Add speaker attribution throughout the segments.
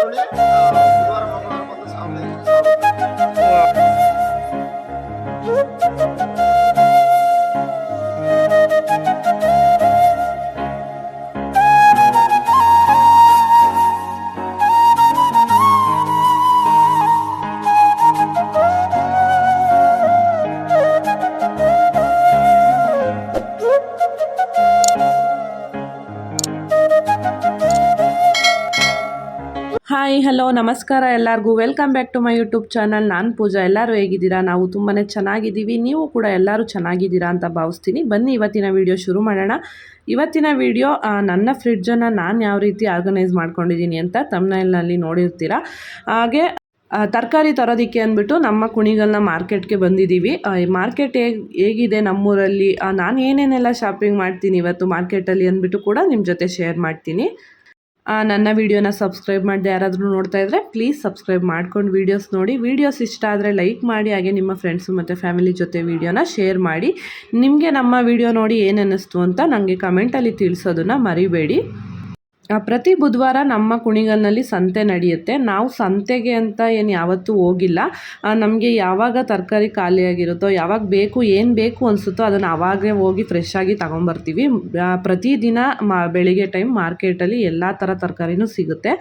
Speaker 1: ಮಂಗಳವಾರ
Speaker 2: ಹಲೋ, ನಮಸ್ಕಾರ ಎಲ್ಲರಿಗೂ. Welcome back to my YouTube channel ನಾನು ಪೂಜಾ. ಎಲ್ಲರೂ ಹೇಗಿದ್ದೀರಾ? ನಾವು ತುಂಬಾ ಚೆನ್ನಾಗಿದ್ದೀವಿ. ನೀವು ಕೂಡ ಎಲ್ಲರೂ ಚೆನ್ನಾಗಿದ್ದೀರಾ ಅಂತ ಭಾವಿಸ್ತೀನಿ. ಬನ್ನಿ, ಇವತ್ತಿನ ವಿಡಿಯೋ ಶುರು ಮಾಡೋಣ. ಇವತ್ತಿನ ವಿಡಿಯೋ ನನ್ನ ಫ್ರಿಡ್ಜನ್ನು ನಾನು ಯಾವ ರೀತಿ ಆರ್ಗನೈಸ್ ಮಾಡ್ಕೊಂಡಿದ್ದೀನಿ ಅಂತ ತಮ್ಮನಲ್ಲಿ ನೋಡಿರ್ತೀರಾ? ಹಾಗೆ ತರಕಾರಿ ತರೋದಕ್ಕೆ ಅಂದ್ಬಿಟ್ಟು ನಮ್ಮ ಕುಣಿಗಲ್ನ ಮಾರ್ಕೆಟ್ಗೆ ಬಂದಿದ್ದೀವಿ. ಮಾರ್ಕೆಟ್ ಹೇಗೆ, ಹೇಗಿದೆ ನಮ್ಮೂರಲ್ಲಿ? ನಾನು ಏನೇನೆಲ್ಲ ಶಾಪಿಂಗ್ ಮಾಡ್ತೀನಿ ಇವತ್ತು ಮಾರ್ಕೆಟಲ್ಲಿ ಅಂದ್ಬಿಟ್ಟು ಕೂಡ ನಿಮ್ಮ ಜೊತೆ ಶೇರ್ ಮಾಡ್ತೀನಿ. ನನ್ನ ವಿಡಿಯೋನ ಸಬ್ಸ್ಕ್ರೈಬ್ ಮಾಡಿದೆ ಯಾರಾದರೂ ನೋಡ್ತಾ ಇದ್ದರೆ ಪ್ಲೀಸ್ ಸಬ್ಸ್ಕ್ರೈಬ್ ಮಾಡ್ಕೊಂಡು ವೀಡಿಯೋಸ್ ನೋಡಿ. ವೀಡಿಯೋಸ್ ಇಷ್ಟ ಆದರೆ ಲೈಕ್ ಮಾಡಿ, ಹಾಗೆ ನಿಮ್ಮ ಫ್ರೆಂಡ್ಸು ಮತ್ತು ಫ್ಯಾಮಿಲಿ ಜೊತೆ ವೀಡಿಯೋನ ಶೇರ್ ಮಾಡಿ. ನಿಮಗೆ ನಮ್ಮ ವಿಡಿಯೋ ನೋಡಿ ಏನು ಅನ್ನಿಸ್ತು ಅಂತ ನನಗೆ ಕಮೆಂಟಲ್ಲಿ ತಿಳಿಸೋದನ್ನು ಮರಿಬೇಡಿ. ಪ್ರತಿ ಬುಧವಾರ ನಮ್ಮ ಕುಣಿಗಲ್ನಲ್ಲಿ ಸಂತೆ ನಡೆಯುತ್ತೆ. ನಾವು ಸಂತೆಗೆ ಅಂತ ಏನು ಯಾವತ್ತೂ ಹೋಗಿಲ್ಲ. ನಮಗೆ ಯಾವಾಗ ತರಕಾರಿ ಖಾಲಿಯಾಗಿರುತ್ತೋ, ಯಾವಾಗ ಬೇಕು, ಏನು ಬೇಕು ಅನಿಸುತ್ತೋ ಅದನ್ನು ಆವಾಗೇ ಹೋಗಿ ಫ್ರೆಶ್ ಆಗಿ ಪ್ರತಿದಿನ ಮಾ, ಬೆಳಿಗ್ಗೆ ಟೈಮ್ ಮಾರ್ಕೆಟಲ್ಲಿ ಎಲ್ಲ ಥರ ತರಕಾರಿನೂ ಸಿಗುತ್ತೆ.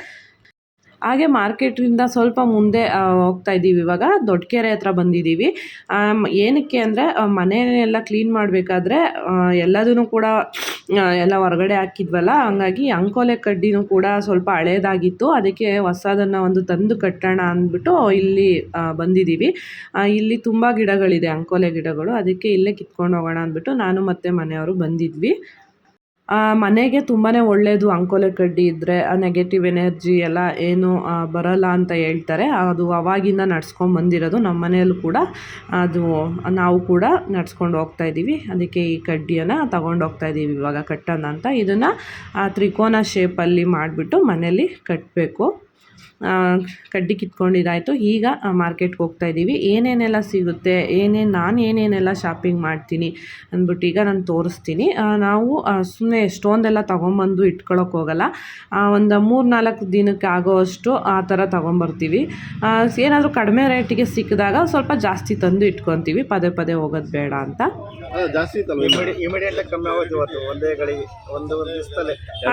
Speaker 2: ಹಾಗೆ ಮಾರ್ಕೆಟಿಂದ ಸ್ವಲ್ಪ ಮುಂದೆ ಹೋಗ್ತಾ ಇದ್ದೀವಿ ಇವಾಗ. ದೊಡ್ಡಕೆರೆ ಹತ್ರ ಬಂದಿದ್ದೀವಿ. ಏನಕ್ಕೆ ಅಂದರೆ ಮನೆಯೆಲ್ಲ ಕ್ಲೀನ್ ಮಾಡಬೇಕಾದ್ರೆ ಎಲ್ಲದೂ ಕೂಡ ಎಲ್ಲ ಹೊರಗಡೆ ಹಾಕಿದ್ವಲ್ಲ, ಹಂಗಾಗಿ ಅಂಕೋಲೆ ಕಡ್ಡಿನೂ ಕೂಡ ಸ್ವಲ್ಪ ಹಳೇದಾಗಿತ್ತು. ಅದಕ್ಕೆ ಹೊಸದನ್ನು ಒಂದು ತಂದು ಕಟ್ಟೋಣ ಅಂದ್ಬಿಟ್ಟು ಇಲ್ಲಿ ಬಂದಿದ್ದೀವಿ. ಇಲ್ಲಿ ತುಂಬ ಗಿಡಗಳಿದೆ, ಅಂಕೋಲೆ ಗಿಡಗಳು. ಅದಕ್ಕೆ ಇಲ್ಲೇ ಕಿತ್ಕೊಂಡು ಹೋಗೋಣ ಅಂದ್ಬಿಟ್ಟು ನಾನು ಮತ್ತು ಮನೆಯವರು ಬಂದಿದ್ವಿ. ಮನೆಗೆ ತುಂಬಾ ಒಳ್ಳೆಯದು ಅಂಕೋಲೆ ಕಡ್ಡಿ ಇದ್ದರೆ ಆ ನೆಗೆಟಿವ್ ಎನರ್ಜಿ ಎಲ್ಲ ಏನು ಬರಲ್ಲ ಅಂತ ಹೇಳ್ತಾರೆ. ಅದು ಅವಾಗಿಂದ ನಡ್ಸ್ಕೊಂಡು ಬಂದಿರೋದು ನಮ್ಮ ಮನೆಯಲ್ಲೂ ಕೂಡ ಅದು, ನಾವು ಕೂಡ ನಡ್ಸ್ಕೊಂಡು ಹೋಗ್ತಾ ಇದ್ದೀವಿ. ಅದಕ್ಕೆ ಈ ಕಡ್ಡಿಯನ್ನು ತಗೊಂಡು ಹೋಗ್ತಾ ಇದ್ದೀವಿ ಇವಾಗ ಕಟ್ಟೋಣ ಅಂತ. ಇದನ್ನು ತ್ರಿಕೋನ ಶೇಪಲ್ಲಿ ಮಾಡಿಬಿಟ್ಟು ಮನೇಲಿ ಕಟ್ಟಬೇಕು ಕಡ್ಡಿ ಕಿತ್ಕೊಂಡಿದ್ದಾಯಿತು. ಈಗ ಮಾರ್ಕೆಟ್ಗೆ ಹೋಗ್ತಾ ಇದ್ದೀವಿ. ಏನೇನೆಲ್ಲ ಸಿಗುತ್ತೆ? ಏನೇನು ನಾನು ಏನೇನೆಲ್ಲ ಶಾಪಿಂಗ್ ಮಾಡ್ತೀನಿ ಅಂದ್ಬಿಟ್ಟು ಈಗ ನಾನು ತೋರಿಸ್ತೀನಿ. ನಾವು ಸುಮ್ಮನೆ ಎಷ್ಟೊಂದೆಲ್ಲ ತೊಗೊಂಬಂದು ಇಟ್ಕೊಳಕ್ಕೆ ಹೋಗಲ್ಲ. ಒಂದು ಮೂರು ನಾಲ್ಕು ದಿನಕ್ಕೆ ಆಗೋವಷ್ಟು ಆ ಥರ ತೊಗೊಂಬರ್ತೀವಿ. ಏನಾದರೂ ಕಡಿಮೆ ರೇಟಿಗೆ ಸಿಕ್ಕಿದಾಗ ಸ್ವಲ್ಪ ಜಾಸ್ತಿ ತಂದು ಇಟ್ಕೊತೀವಿ. ಪದೇ ಪದೇ ಹೋಗೋದು ಬೇಡ ಅಂತ.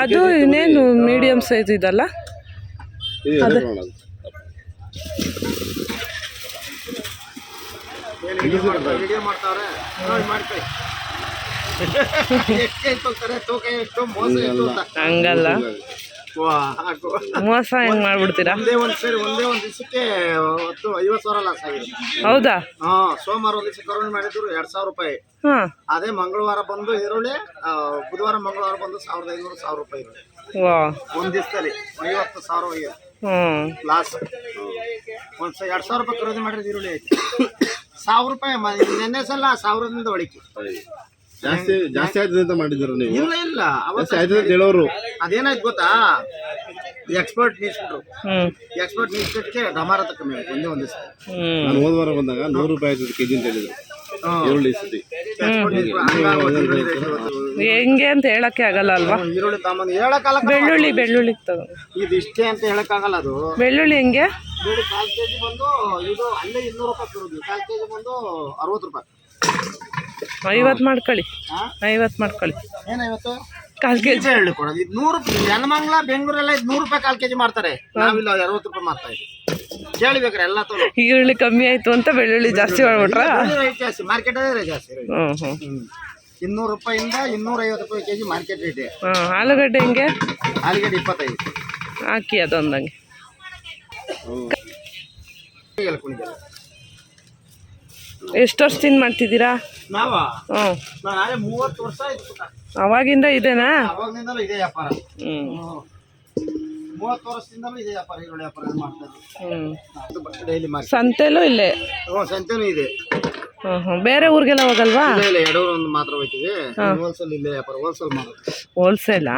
Speaker 2: ಅದು ಇನ್ನೇನು ಮೀಡಿಯಂ ಸೈಜ್ ಇದಲ್ಲ? ಹಂಗಲ್ಲ. ಮೋಸ ಹೆಂಗ್ ಮಾಡ್ಬಿಡ್ತೀರಾ?
Speaker 1: ಒಂದೇ ಒಂದು ಸೇರಿ ಒಂದೇ ಒಂದು ದಿವಸಕ್ಕೆ ಹತ್ತು ಐವತ್ತು ಸಾವಿರ ಲಾಸ್ ಆಗಿದೆ.
Speaker 2: ಹೌದಾ?
Speaker 1: ಹಾ ಸೋಮವಾರ ಒಂದು ದಿವಸ ಕರೋಣ ಮಾಡಿದ್ರು ಎರಡ್ ಸಾವಿರ ರೂಪಾಯಿ.
Speaker 2: ಹಾ.
Speaker 1: ಅದೇ ಮಂಗಳವಾರ ಬಂದು ಈರುಳ್ಳಿ ಬುಧವಾರ ಮಂಗಳವಾರ ಬಂದು ಸಾವಿರದ ಐನೂರು ಸಾವಿರ ರೂಪಾಯಿ ಒಂದ್ ದಿವಸದಲ್ಲಿ ಐವತ್ತು ಸಾವಿರ ಹೋಗಿದೆ. ಲಾಸ್ ಒಂದ್ ಎರಡ್ ಸಾವಿರ ರೂಪಾಯಿ ಖರೀದಿ ಮಾಡಿದ್ರೆ ಈರುಳ್ಳಿ ಐತಿ. ಸಾವಿರ ರೂಪಾಯಿ ನೆನ್ನೆ ಸಲ ಸಾವಿರದಿಂದ ಒಳಕ್ಕೆ
Speaker 3: ಜಾಸ್ತಿ ಜಾಸ್ತಿ ಆಯ್ತದೆ ಅಂತ ಮಾಡಿದ್ರು ನೀವು?
Speaker 1: ಇಲ್ಲ ಇಲ್ಲ. ಅವತ್ತು
Speaker 3: ಜಾಸ್ತಿ ಆಯ್ತದೆ ಅಂತ ಹೇಳೋರು.
Speaker 1: ಅದೇನಾಯ್ತು ಗೊತ್ತಾ? ಎಕ್ಸ್ಪರ್ಟ್ ನಿಲ್ಸ್ಬಿಟ್ರು
Speaker 2: ಹ್ಮ್.
Speaker 1: ಎಕ್ಸ್ಪರ್ಟ್ ನಿಲ್ಸ್ಬಿಟ್ಟಕ್ಕೆ ಡಮಾರ ಕಮ್ಮಿ ಆಯ್ತು ಒಂದೇ ಒಂದೇ
Speaker 2: ಸಲ.
Speaker 3: ನಾನು ಹೋದ ವಾರ ಬಂದಾಗ ನೂರು ರೂಪಾಯಿ ಆಯ್ತದೆ ಕೆಜಿ ಅಂತ ಹೇಳಿದ್ರು. ಈರುಳ್ಳಿ.
Speaker 2: ಹೆಂಗೆ ಅಂತ ಹೇಳಕ್ಕೆ ಆಗಲ್ಲ ಅಲ್ವಾ?
Speaker 1: ಈರುಳ್ಳಿ ತಗೊಂಬಂದು ಹೇಳಕ್ಕಾಗಲ್ಲ
Speaker 2: ಬೆಳ್ಳುಳ್ಳಿ ಬೆಳ್ಳುಳ್ಳಿ ತಗೋ.
Speaker 1: ಇದು ಇಷ್ಟೇ ಅಂತ ಹೇಳಕ್ಕಾಗಲ್ಲ ಅದು.
Speaker 2: ಬೆಳ್ಳುಳ್ಳಿ ಹೆಂಗೆ?
Speaker 1: ನೋಡಿ ಕಾಲ್ ಕೆಜಿ ಬಂದು ಇದು ಅಲ್ಲೇ ಇನ್ನೂರು ರೂಪಾಯಿ ಕೊಡೋದು. ಕಾಲ್ ಕೆಜಿ ಬಂದು ಅರವತ್ತು ರೂಪಾಯಿ.
Speaker 2: ಐವತ್ತು ಮಾಡ್ಕೊಳ್ಳಿ.
Speaker 1: ಐವತ್
Speaker 2: ಐವತ್ತು ಮಾಡ್ಕೊಳ್ಳಿ.
Speaker 1: ಏನಾಯ್ತು
Speaker 2: ಕಾಲ್ ಕೆ ಜಿ
Speaker 1: ಹೇಳಿ ಕೊಡೋದು ಇದು ನೂರು ಜನಮಂಗ್ಲ ಬೆಂಗಳೂರೆಲ್ಲ ಇದು ನೂರು ರೂಪಾಯಿ ಕಾಲ್ ಕೆಜಿ ಮಾಡ್ತಾರೆ. ನಾವಿಲ್ಲ ಅರವತ್ತು ರೂಪಾಯಿ ಮಾಡ್ತಾ ಇದ್ದೀವಿ
Speaker 2: ಈರುಳ್ಳಿ ಕಮ್ಮಿ ಆಯ್ತು ಅಂತ ಬೆಳ್ಳುಳ್ಳಿ ಜಾಸ್ತಿ ಮಾಡ್ಬಿಟ್ರೆ?
Speaker 1: ಜಾಸ್ತಿ ಮಾರ್ಕೆಟ್ ಹ್ಮ್ ಇನ್ನೂರು ರೂಪಾಯಿಂದ ಇನ್ನೂರ ಐವತ್ತು ರೂಪಾಯಿ ಕೆಜಿ ಮಾರ್ಕೆಟ್ ರೇಟ್
Speaker 2: ಹಾಂ ಆಲೂಗಡ್ಡೆ ಹೆಂಗೆ?
Speaker 1: ಆಲೂಗಡ್ಡೆ ಇಪ್ಪತ್ತೈದು.
Speaker 2: ಹಾಕಿ ಅದೊಂದಂಗೆ. ಎಷ್ಟು ವರ್ಷದಿಂದ ಮಾಡ್ತಿದ್ದೀರಾ?
Speaker 1: ನಾವ?
Speaker 2: ಹ್ಞೂ. ಅವಾಗಿಂದ ಇದೇನಾ?
Speaker 1: ಇದೇ ವ್ಯಾಪಾರ.
Speaker 2: ಹ್ಞೂ
Speaker 1: ಮೂವತ್ತು ವರ್ಷದಿಂದಲೂ ಇದೇ ವ್ಯಾಪಾರ ಈರುಳ್ಳಿ ವ್ಯಾಪಾರ ಮಾಡ್ತಾ ಇದ್ದೀವಿ
Speaker 2: ಹ್ಞೂ
Speaker 1: ಡೈಲಿ ಮಾರ್ಕೆಟ್
Speaker 2: ಸಂತೆಲೂ ಇಲ್ಲೇ.
Speaker 1: ಹ್ಞೂ ಸಂತೆನೂ ಇದೆ.
Speaker 2: ಬೇರೆ ಊರಿಗೆಲ್ಲ ಹೋಗಲ್ವಾ?
Speaker 1: ಇಲ್ಲ ಇಲ್ಲ ಎರಡೂರು ಒಂದು ಮಾತ್ರ ಹೋಗ್ತೀವಿ ಹೋಲ್ಸೇಲ್ ಇಲ್ಲೇ ವ್ಯಾಪಾರ ಹೋಲ್ಸೇಲ್ ಮಾಡೋದು.
Speaker 2: ಹೋಲ್ಸೇಲಾ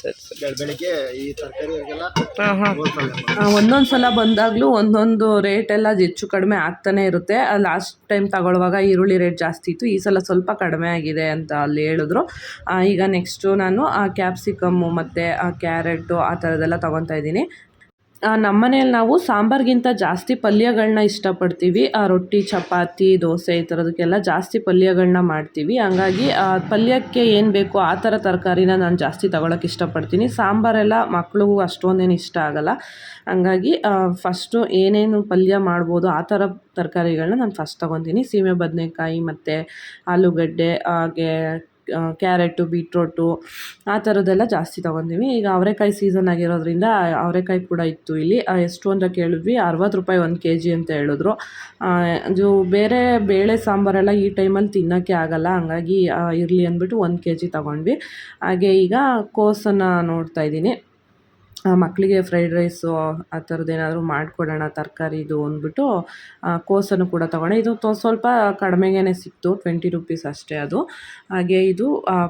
Speaker 2: ಸರಿ ಸರಿ.
Speaker 1: ಬೆಳ- ಬೆಳಿಗ್ಗೆ ಈ ತರಕಾರಿಗೆಲ್ಲ
Speaker 2: ಹಾಂ ಹಾಂ.
Speaker 1: ಹೋಲ್ಸೇಲ್ ವ್ಯಾಪಾರ
Speaker 2: ಒಂದೊಂದು ಸಲ ಬಂದಾಗಲೂ ಒಂದೊಂದು ರೇಟ್ ಎಲ್ಲ ಹೆಚ್ಚು ಕಡಿಮೆ ಆಗ್ತಾನೆ ಇರುತ್ತೆ. ಲಾಸ್ಟ್ ಟೈಮ್ ತಗೊಳ್ಳುವಾಗ ಈರುಳ್ಳಿ ರೇಟ್ ಜಾಸ್ತಿ ಇತ್ತು. ಈ ಸಲ ಸ್ವಲ್ಪ ಕಡಿಮೆ ಆಗಿದೆ ಅಂತ ಅಲ್ಲಿ ಹೇಳಿದ್ರು. ಆ, ಈಗ ನೆಕ್ಸ್ಟು ನಾನು ಕ್ಯಾಪ್ಸಿಕಮ್ಮು ಮತ್ತು ಕ್ಯಾರೆಟು ಆ ಥರದ್ದೆಲ್ಲ ತೊಗೊತಾ ಇದ್ದೀನಿ. ನಮ್ಮ ಮನೇಲಿ ನಾವು ಸಾಂಬಾರ್ಗಿಂತ ಜಾಸ್ತಿ ಪಲ್ಯಗಳನ್ನ ಇಷ್ಟಪಡ್ತೀವಿ. ರೊಟ್ಟಿ, ಚಪಾತಿ, ದೋಸೆ ಈ ಥರದಕ್ಕೆಲ್ಲ ಜಾಸ್ತಿ ಪಲ್ಯಗಳನ್ನ ಮಾಡ್ತೀವಿ. ಹಂಗಾಗಿ ಪಲ್ಯಕ್ಕೆ ಏನು ಬೇಕೋ ಆ ಥರ ತರಕಾರಿನ ನಾನು ಜಾಸ್ತಿ ತಗೊಳಕ್ಕೆ ಇಷ್ಟಪಡ್ತೀನಿ. ಸಾಂಬಾರೆಲ್ಲ ಮಕ್ಳಿಗೂ ಅಷ್ಟೊಂದೇನು ಇಷ್ಟ ಆಗಲ್ಲ. ಹಂಗಾಗಿ ಫಸ್ಟು ಏನೇನು ಪಲ್ಯ ಮಾಡ್ಬೋದು ಆ ಥರ ತರಕಾರಿಗಳನ್ನ ನಾನು ಫಸ್ಟ್ ತೊಗೊತೀನಿ. ಸೀಮೆ ಬದನೆಕಾಯಿ ಮತ್ತು ಆಲೂಗಡ್ಡೆ, ಹಾಗೆ ಕ್ಯಾರೆಟು ಬೀಟ್ರೋಟು ಆ ಥರದ್ದೆಲ್ಲ ಜಾಸ್ತಿ ತೊಗೊಂತೀವಿ ಈಗ ಅವರೆಕಾಯಿ ಸೀಸನ್ ಆಗಿರೋದ್ರಿಂದ ಅವರೆಕಾಯಿ ಕೂಡ ಇತ್ತು ಇಲ್ಲಿ. ಎಷ್ಟು ಅಂತ ಕೇಳಿದ್ವಿ? ಅರವತ್ತು ರೂಪಾಯಿ ಒಂದು ಕೆ ಜಿ ಅಂತ ಹೇಳಿದ್ರು. ಅದು ಬೇರೆ ಬೇಳೆ ಸಾಂಬಾರೆಲ್ಲ ಈ ಟೈಮಲ್ಲಿ ತಿನ್ನೋಕ್ಕೆ ಆಗಲ್ಲ. ಹಂಗಾಗಿ ಇರಲಿ ಅಂದ್ಬಿಟ್ಟು ಒಂದು ಕೆ ಜಿ ತೊಗೊಂಡ್ವಿ. ಹಾಗೆ ಈಗ ಕೋಸನ್ನು ನೋಡ್ತಾ ಇದ್ದೀನಿ. ಮಕ್ಕಳಿಗೆ ಫ್ರೈಡ್ ರೈಸು ಆ ಥರದ್ದು ಏನಾದರೂ ಮಾಡಿಕೊಡೋಣ ತರಕಾರಿದು ಅಂದ್ಬಿಟ್ಟು ಕೋಸನ್ನು ಕೂಡ ತೊಗೊಂಡೆ. ಇದು ತೊ, ಸ್ವಲ್ಪ ಕಡಿಮೆಗೇ ಸಿಕ್ತು ಟ್ವೆಂಟಿ ರುಪೀಸ್ ಅಷ್ಟೇ ಅದು. ಹಾಗೆ ಇದು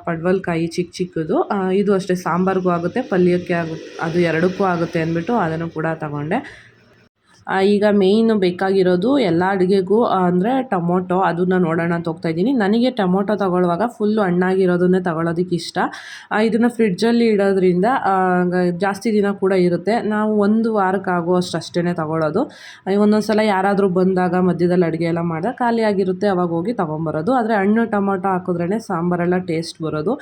Speaker 2: ಪಡ್ವಲ್ಕಾಯಿ ಚಿಕ್ಕ ಚಿಕ್ಕದು. ಇದು ಅಷ್ಟೇ, ಸಾಂಬಾರ್ಗೂ ಆಗುತ್ತೆ, ಪಲ್ಯಕ್ಕೆ ಆಗು ಅದು ಎರಡಕ್ಕೂ ಆಗುತ್ತೆ ಅಂದ್ಬಿಟ್ಟು ಅದನ್ನು ಕೂಡ ತಗೊಂಡೆ. ಈಗ ಮೇಯ್ನು ಬೇಕಾಗಿರೋದು ಎಲ್ಲ ಅಡುಗೆಗೂ ಅಂದರೆ ಟೊಮೊಟೊ, ಅದನ್ನ ನೋಡೋಣ ಅಂತ ಹೋಗ್ತಾ ಇದ್ದೀನಿ. ನನಗೆ ಟೊಮೊಟೊ ತಗೊಳ್ಳುವಾಗ ಫುಲ್ಲು ಹಣ್ಣಾಗಿರೋದನ್ನೇ ತಗೊಳ್ಳೋದಕ್ಕೆ ಇಷ್ಟ. ಇದನ್ನು ಫ್ರಿಡ್ಜಲ್ಲಿ ಇಡೋದ್ರಿಂದ ಜಾಸ್ತಿ ದಿನ ಕೂಡ ಇರುತ್ತೆ. ನಾವು ಒಂದು ವಾರಕ್ಕೆ ಅಷ್ಟು ತಗೊಳ್ಳೋದು ಒಂದೊಂದು ಸಲ ಯಾರಾದರೂ ಬಂದಾಗ, ಮಧ್ಯದಲ್ಲಿ ಅಡುಗೆ ಎಲ್ಲ ಮಾಡಿದಾಗ ಖಾಲಿಯಾಗಿರುತ್ತೆ ಅವಾಗ ಹೋಗಿ ತೊಗೊಂಬರೋದು. ಆದರೆ ಹಣ್ಣು, ಟೊಮೊಟೊ ಹಾಕಿದ್ರೇ ಸಾಂಬಾರೆಲ್ಲ ಟೇಸ್ಟ್ ಬರೋದು.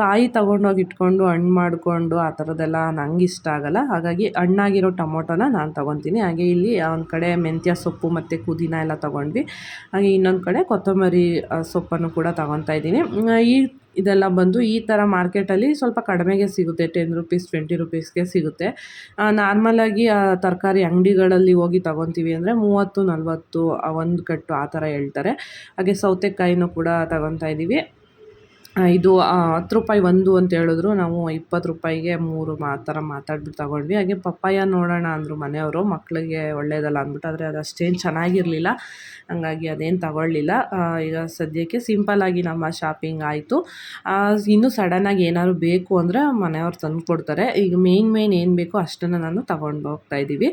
Speaker 2: ಕಾಯಿ ತೊಗೊಂಡೋಗಿ ಇಟ್ಕೊಂಡು, ಹಣ್ಣು ಮಾಡಿಕೊಂಡು, ಆ ಥರದ್ದೆಲ್ಲ ನಂಗೆ ಇಷ್ಟ ಆಗಲ್ಲ. ಹಾಗಾಗಿ ಹಣ್ಣಾಗಿರೋ ಟೊಮೊಟೊನ ನಾನು ತೊಗೊತೀನಿ. ಹಾಗೆ ಇಲ್ಲಿ ಒಂದು ಕಡೆ ಮೆಂತ್ಯ ಸೊಪ್ಪು ಮತ್ತು ಪುದೀನ ಎಲ್ಲ ತೊಗೊಂಡ್ವಿ. ಹಾಗೆ ಇನ್ನೊಂದು ಕಡೆ ಕೊತ್ತಂಬರಿ ಸೊಪ್ಪನ್ನು ಕೂಡ ತೊಗೊತಾ ಇದ್ದೀನಿ. ಈ ಇದೆಲ್ಲ ಬಂದು ಈ ಥರ ಮಾರ್ಕೆಟಲ್ಲಿ ಸ್ವಲ್ಪ ಕಡಿಮೆಗೆ ಸಿಗುತ್ತೆ. ಟೆನ್ ರುಪೀಸ್, ಟ್ವೆಂಟಿ ರುಪೀಸ್ಗೆ ಸಿಗುತ್ತೆ. ನಾರ್ಮಲಾಗಿ ತರಕಾರಿ ಅಂಗಡಿಗಳಲ್ಲಿ ಹೋಗಿ ತೊಗೊತೀವಿ ಅಂದರೆ ಮೂವತ್ತು, ನಲವತ್ತು ಒಂದು ಕಟ್ಟು ಆ ಥರ ಹೇಳ್ತಾರೆ. ಹಾಗೆ ಸೌತೆಕಾಯಿನೂ ಕೂಡ ತಗೊತಾ ಇದ್ದೀವಿ. ಇದು ಹತ್ತು ರೂಪಾಯಿ ಒಂದು ಅಂತ ಹೇಳಿದ್ರು. ನಾವು ಇಪ್ಪತ್ತು ರೂಪಾಯಿಗೆ ಮೂರು ಆ ಥರ ಮಾತಾಡ್ಬಿಟ್ಟು ತಗೊಂಡ್ವಿ. ಹಾಗೆ ಪಪ್ಪಾಯ ನೋಡೋಣ ಅಂದರು ಮನೆಯವರು. ಮಕ್ಕಳಿಗೆ ಒಳ್ಳೇದಲ್ಲ ಅಂದ್ಬಿಟ್ಟು, ಆದರೆ ಅದು ಅಷ್ಟೇನು ಚೆನ್ನಾಗಿರಲಿಲ್ಲ. ಹಂಗಾಗಿ ಅದೇನು ತಗೊಳ್ಳಿಲ್ಲ. ಈಗ ಸದ್ಯಕ್ಕೆ ಸಿಂಪಲ್ಲಾಗಿ ನಮ್ಮ ಶಾಪಿಂಗ್ ಆಯಿತು. ಇನ್ನೂ ಸಡನ್ನಾಗಿ ಏನಾದ್ರು ಬೇಕು ಅಂದರೆ ಮನೆಯವ್ರು ತಂದು ಕೊಡ್ತಾರೆ. ಈಗ ಮೇಯ್ನ್ ಮೇಯ್ನ್ ಏನು ಬೇಕೋ ಅಷ್ಟನ್ನು ನಾನು ತಗೊಂಡು ಹೋಗ್ತಾ ಇದ್ದೀವಿ.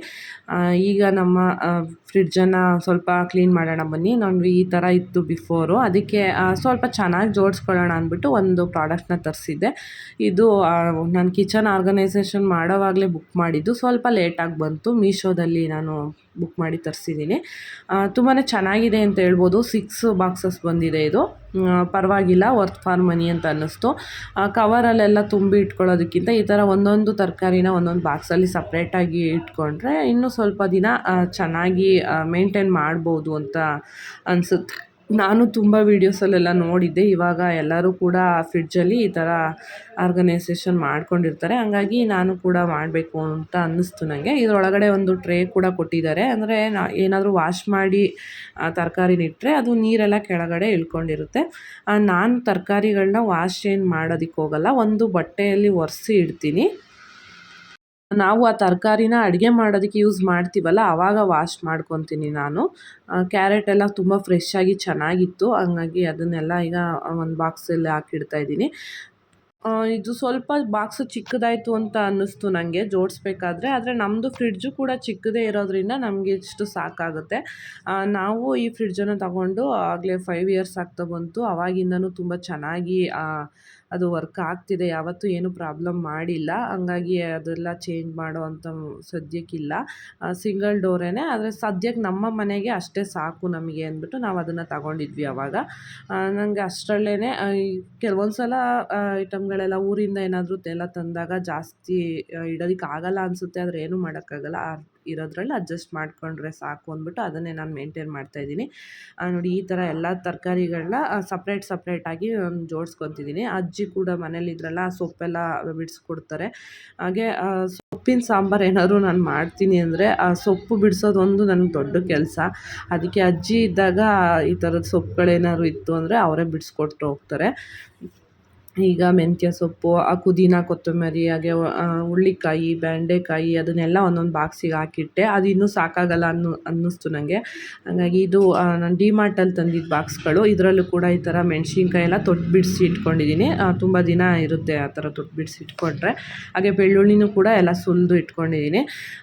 Speaker 2: ಈಗ ನಮ್ಮ ಫ್ರಿಡ್ಜನ್ನು ಸ್ವಲ್ಪ ಕ್ಲೀನ್ ಮಾಡೋಣ ಬನ್ನಿ. ನಾನು ಈ ಥರ ಇತ್ತು ಬಿಫೋರು. ಅದಕ್ಕೆ ಸ್ವಲ್ಪ ಚೆನ್ನಾಗಿ ಜೋಡಿಸ್ಕೊಳ್ಳೋಣ ಅಂದ್ಬಿಟ್ಟು ಒಂದು ಪ್ರಾಡಕ್ಟ್ನ ತರಿಸಿದ್ದೆ. ಇದು ನಾನು ಕಿಚನ್ ಆರ್ಗನೈಸೇಷನ್ ಮಾಡೋವಾಗಲೇ ಬುಕ್ ಮಾಡಿದ್ದು. ಸ್ವಲ್ಪ ಲೇಟಾಗಿ ಬಂತು. ಮೀಶೋದಲ್ಲಿ ನಾನು ಬುಕ್ ಮಾಡಿ ತರಿಸಿದ್ದೀನಿ. ತುಂಬಾ ಚೆನ್ನಾಗಿದೆ ಅಂತ ಹೇಳ್ಬೋದು. ಸಿಕ್ಸ್ ಬಾಕ್ಸಸ್ ಬಂದಿದೆ ಇದು. ಪರವಾಗಿಲ್ಲ, ವರ್ತ್ ಫಾರ್ ಮನಿ ಅಂತ ಅನ್ನಿಸ್ತು. ಕವರಲ್ಲೆಲ್ಲ ತುಂಬಿ ಇಟ್ಕೊಳ್ಳೋದಕ್ಕಿಂತ ಈ ಥರ ಒಂದೊಂದು ತರಕಾರಿನ ಒಂದೊಂದು ಬಾಕ್ಸಲ್ಲಿ ಸಪ್ರೇಟಾಗಿ ಇಟ್ಕೊಂಡ್ರೆ ಇನ್ನೂ ಸ್ವಲ್ಪ ದಿನ ಚೆನ್ನಾಗಿ ಮೇಂಟೈನ್ ಮಾಡ್ಬೋದು ಅಂತ ಅನಿಸುತ್ತೆ. ನಾನು ತುಂಬ ವೀಡಿಯೋಸಲ್ಲೆಲ್ಲ ನೋಡಿದ್ದೆ, ಇವಾಗ ಎಲ್ಲರೂ ಕೂಡ ಫ್ರಿಡ್ಜಲ್ಲಿ ಈ ಥರ ಆರ್ಗನೈಸೇಷನ್ ಮಾಡ್ಕೊಂಡಿರ್ತಾರೆ. ಹಂಗಾಗಿ ನಾನು ಕೂಡ ಮಾಡಬೇಕು ಅಂತ ಅನ್ನಿಸ್ತು ನನಗೆ ಇದರೊಳಗಡೆ ಒಂದು ಟ್ರೇ ಕೂಡ ಕೊಟ್ಟಿದ್ದಾರೆ. ಅಂದರೆ ಏನಾದರೂ ವಾಶ್ ಮಾಡಿ ತರಕಾರಿನಿಟ್ಟರೆ ಅದು ನೀರೆಲ್ಲ ಕೆಳಗಡೆ ಇಳ್ಕೊಂಡಿರುತ್ತೆ. ನಾನು ತರಕಾರಿಗಳನ್ನ ವಾಶ್ ಏನು ಮಾಡೋದಕ್ಕೆ ಹೋಗಲ್ಲ ಒಂದು ಬಟ್ಟೆಯಲ್ಲಿ ಒರೆಸಿ ಇಡ್ತೀನಿ. ನಾವು ಆ ತರಕಾರಿನ ಅಡುಗೆ ಮಾಡೋದಕ್ಕೆ ಯೂಸ್ ಮಾಡ್ತೀವಲ್ಲ ಆವಾಗ ವಾಶ್ ಮಾಡ್ಕೊತೀನಿ ನಾನು. ಕ್ಯಾರೆಟ್ ಎಲ್ಲ ತುಂಬ ಫ್ರೆಶ್ ಆಗಿ ಚೆನ್ನಾಗಿತ್ತು, ಹಂಗಾಗಿ ಅದನ್ನೆಲ್ಲ ಈಗ ಒಂದು ಬಾಕ್ಸಲ್ಲಿ ಹಾಕಿಡ್ತಾ ಇದ್ದೀನಿ. ಇದು ಸ್ವಲ್ಪ ಬಾಕ್ಸು ಚಿಕ್ಕದಾಯಿತು ಅಂತ ಅನ್ನಿಸ್ತು ನನಗೆ ಜೋಡಿಸ್ಬೇಕಾದ್ರೆ. ಆದರೆ ನಮ್ಮದು ಫ್ರಿಡ್ಜು ಕೂಡ ಚಿಕ್ಕದೇ ಇರೋದ್ರಿಂದ ನಮಗೆ ಇಷ್ಟು ಸಾಕಾಗುತ್ತೆ. ನಾವು ಈ ಫ್ರಿಡ್ಜನ್ನು ತಗೊಂಡು ಆಗಲೇ ಫೈವ್ ಇಯರ್ಸ್ ಆಗ್ತಾ ಬಂತು. ಅವಾಗಿಂದನೂ ತುಂಬ ಚೆನ್ನಾಗಿ ಅದು ವರ್ಕ್ ಆಗ್ತಿದೆ, ಯಾವತ್ತೂ ಏನು ಪ್ರಾಬ್ಲಮ್ ಮಾಡಿಲ್ಲ. ಹಂಗಾಗಿ ಅದೆಲ್ಲ ಚೇಂಜ್ ಮಾಡುವಂಥ ಸದ್ಯಕ್ಕಿಲ್ಲ. ಸಿಂಗಲ್ ಡೋರೇ ಆದರೆ ಸದ್ಯಕ್ಕೆ ನಮ್ಮ ಮನೆಗೆ ಅಷ್ಟೇ ಸಾಕು ನಮಗೆ ಅಂದ್ಬಿಟ್ಟು ನಾವು ಅದನ್ನು ತಗೊಂಡಿದ್ವಿ ಅವಾಗ. ನನಗೆ ಅಷ್ಟರಲ್ಲೇ ಕೆಲವೊಂದು ಸಲ ಐಟಮ್ಗಳೆಲ್ಲ ಊರಿಂದ ಏನಾದರೂ ಎಲ್ಲ ತಂದಾಗ ಜಾಸ್ತಿ ಇಡೋದಕ್ಕೆ ಆಗಲ್ಲ ಅನಿಸುತ್ತೆ, ಆದರೆ ಏನೂ ಮಾಡೋಕ್ಕಾಗಲ್ಲ. ಇರೋದ್ರಲ್ಲಿ ಅಡ್ಜಸ್ಟ್ ಮಾಡಿಕೊಂಡ್ರೆ ಸಾಕು ಅಂದ್ಬಿಟ್ಟು ಅದನ್ನೇ ನಾನು ಮೇಂಟೈನ್ ಮಾಡ್ತಾಯಿದ್ದೀನಿ ನೋಡಿ ಈ ಥರ ಎಲ್ಲ ತರಕಾರಿಗಳನ್ನ ಸಪ್ರೇಟ್ ಸಪ್ರೇಟಾಗಿ ಜೋಡಿಸ್ಕೊತಿದ್ದೀನಿ. ಅಜ್ಜಿ ಕೂಡ ಮನೇಲಿದ್ರಲ್ಲ ಸೊಪ್ಪೆಲ್ಲ ಬಿಡಿಸ್ಕೊಡ್ತಾರೆ. ಹಾಗೆ ಸೊಪ್ಪಿನ ಸಾಂಬಾರು ಏನಾದರೂ ನಾನು ಮಾಡ್ತೀನಿ ಅಂದರೆ, ಆ, ಸೊಪ್ಪು ಬಿಡಿಸೋದೊಂದು ನನಗೆ ದೊಡ್ಡ ಕೆಲಸ. ಅದಕ್ಕೆ ಅಜ್ಜಿ ಇದ್ದಾಗ ಈ ಥರದ ಸೊಪ್ಪುಗಳೇನಾದ್ರು ಇತ್ತು ಅಂದರೆ ಅವರೇ ಬಿಡಿಸ್ಕೊಟ್ಟು ಹೋಗ್ತಾರೆ. ಈಗ ಮೆಂತ್ಯ ಸೊಪ್ಪು, ಆ ಪುದೀನ, ಕೊತ್ತಂಬರಿ, ಹಾಗೆ ಹುರ್ಳಿಕಾಯಿ, ಬೆಂಡೆಕಾಯಿ ಅದನ್ನೆಲ್ಲ ಒಂದೊಂದು ಬಾಕ್ಸಿಗೆ ಹಾಕಿಟ್ಟೆ. ಅದು ಇನ್ನೂ ಸಾಕಾಗಲ್ಲ ಅನ್ನೋ, ಅನ್ನಿಸ್ತು ನನಗೆ ಹಾಗಾಗಿ ಇದು ನಾನು ನಾನು ಡಿಮಾರ್ಟಲ್ಲಿ ತಂದಿದ್ದ ಬಾಕ್ಸ್ಗಳು ಇದರಲ್ಲೂ ಕೂಡ ಈ ಥರ ಮೆಣಸಿನ್ಕಾಯಿ ಎಲ್ಲ ತೊಟ್ಟು ಬಿಡಿಸಿ ಇಟ್ಕೊಂಡಿದ್ದೀನಿ ತುಂಬ ದಿನ ಇರುತ್ತೆ ಆ ಥರ ತೊಟ್ಟು ಬಿಡಿಸಿ ಇಟ್ಕೊಂಡ್ರೆ. ಹಾಗೆ ಬೆಳ್ಳುಳ್ಳಿನೂ ಕೂಡ ಎಲ್ಲ ಸುಲಿದು ಇಟ್ಕೊಂಡಿದ್ದೀನಿ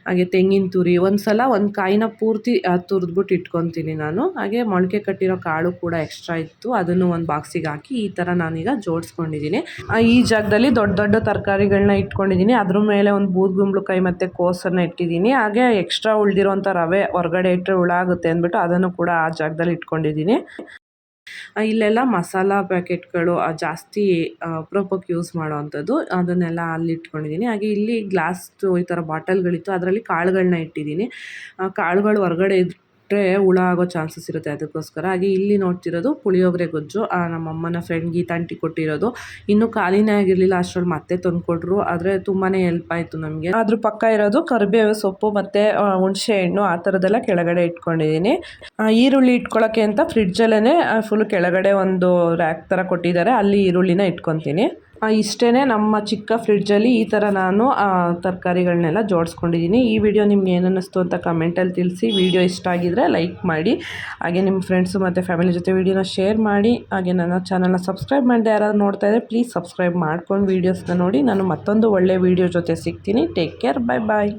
Speaker 2: ಹಾಗೆ ತೆಂಗಿನ ತುರಿ ಒಂದು ಸಲ ಒಂದು ಕಾಯಿನ ಪೂರ್ತಿ ತುರಿದ್ಬಿಟ್ಟು ಇಟ್ಕೊತೀನಿ ನಾನು. ಹಾಗೆ ಮೊಳಕೆ ಕಟ್ಟಿರೋ ಕಾಳು ಕೂಡ ಎಕ್ಸ್ಟ್ರಾ ಇತ್ತು. ಅದನ್ನು ಒಂದು ಬಾಕ್ಸಿಗೆ ಹಾಕಿ ಈ ಥರ ನಾನೀಗ ಜೋಡಿಸ್ಕೊಂಡಿದ್ದೀನಿ ಆ, ಈ ಜಾಗದಲ್ಲಿ ದೊಡ್ಡ ದೊಡ್ಡ ತರಕಾರಿಗಳನ್ನ ಇಟ್ಕೊಂಡಿದ್ದೀನಿ. ಅದ್ರ ಮೇಲೆ ಒಂದು ಬೂದ್ಗುಂಬಳಕಾಯಿ ಮತ್ತು ಕೋಸನ್ನು ಇಟ್ಟಿದ್ದೀನಿ. ಹಾಗೆ ಎಕ್ಸ್ಟ್ರಾ ಉಳಿದಿರೋಂಥ ರವೆ ಹೊರಗಡೆ ಇಟ್ಟರೆ ಹುಳ ಆಗುತ್ತೆ ಅಂದ್ಬಿಟ್ಟು ಅದನ್ನು ಕೂಡ ಆ ಜಾಗದಲ್ಲಿ ಇಟ್ಕೊಂಡಿದ್ದೀನಿ. ಇಲ್ಲೆಲ್ಲ ಮಸಾಲ ಪ್ಯಾಕೆಟ್ಗಳು ಜಾಸ್ತಿ ಅಪ್ರೂಪಕ್ಕೆ ಯೂಸ್ ಮಾಡೋವಂಥದ್ದು ಅದನ್ನೆಲ್ಲ ಅಲ್ಲಿ ಇಟ್ಕೊಂಡಿದ್ದೀನಿ. ಹಾಗೆ ಇಲ್ಲಿ ಗ್ಲಾಸ್ದು ಈ ಥರ ಬಾಟಲ್ಗಳಿತ್ತು. ಅದರಲ್ಲಿ ಕಾಳುಗಳನ್ನ ಇಟ್ಟಿದ್ದೀನಿ. ಕಾಳುಗಳು ಹೊರಗಡೆ ಇಟ್ಟರೆ ಹುಳ ಆಗೋ ಚಾನ್ಸಸ್ ಇರುತ್ತೆ ಅದಕ್ಕೋಸ್ಕರ. ಹಾಗೆ ಇಲ್ಲಿ ನೋಡ್ತಿರೋದು ಪುಳಿಯೋಗರೆ ಗೊಜ್ಜು. ನಮ್ಮಮ್ಮನ ಫ್ರೆಂಡ್ ಗೀತಾಂಟಿ ಕೊಟ್ಟಿರೋದು. ಇನ್ನೂ ಖಾಲಿನೇ ಆಗಿರಲಿಲ್ಲ, ಅಷ್ಟರಲ್ಲಿ ಮತ್ತೆ ತಂದುಕೊಟ್ರು. ಆದರೆ ತುಂಬಾ ಹೆಲ್ಪ್ ಆಯಿತು ನಮಗೆ. ಅದ್ರ ಪಕ್ಕ ಇರೋದು ಕರಿಬೇವು ಸೊಪ್ಪು ಮತ್ತು ಹುಣಸೆ ಹಣ್ಣು ಆ ಥರದ್ದೆಲ್ಲ ಕೆಳಗಡೆ ಇಟ್ಕೊಂಡಿದ್ದೀನಿ. ಈರುಳ್ಳಿ ಇಟ್ಕೊಳ್ಳೋಕ್ಕೆ ಅಂತ ಫ್ರಿಡ್ಜಲ್ಲೇ ಫುಲ್ ಕೆಳಗಡೆ ಒಂದು ರ್ಯಾಕ್ ಥರ ಕೊಟ್ಟಿದ್ದಾರೆ. ಅಲ್ಲಿ ಈರುಳ್ಳಿನ ಇಟ್ಕೊತೀನಿ. ಇಷ್ಟೇ ನಮ್ಮ ಚಿಕ್ಕ ಫ್ರಿಡ್ಜಲ್ಲಿ ಈ ಥರ ನಾನು ತರಕಾರಿಗಳನ್ನೆಲ್ಲ ಜೋಡಿಸ್ಕೊಂಡಿದ್ದೀನಿ. ಈ ವಿಡಿಯೋ ನಿಮ್ಗೆ ಏನು ಅನ್ನಿಸ್ತು ಅಂತ ಕಮೆಂಟಲ್ಲಿ ತಿಳಿಸಿ. ವಿಡಿಯೋ ಇಷ್ಟ ಆಗಿದರೆ ಲೈಕ್ ಮಾಡಿ. ಹಾಗೆ ನಿಮ್ಮ ಫ್ರೆಂಡ್ಸು ಮತ್ತು ಫ್ಯಾಮಿಲಿ ಜೊತೆ ವಿಡಿಯೋನ ಶೇರ್ ಮಾಡಿ. ಹಾಗೆ ನನ್ನ ಚಾನಲ್ನ ಸಬ್ಸ್ಕ್ರೈಬ್ ಮಾಡಿದೆ ಯಾರಾದ್ರು ನೋಡ್ತಾ ಇದ್ದರೆ ಪ್ಲೀಸ್ ಸಬ್ಸ್ಕ್ರೈಬ್ ಮಾಡ್ಕೊಂಡು ವೀಡಿಯೋಸ್ನ ನೋಡಿ. ನಾನು ಮತ್ತೊಂದು ಒಳ್ಳೆ ವೀಡಿಯೋ ಜೊತೆ ಸಿಗ್ತೀನಿ. Take care. Bye bye.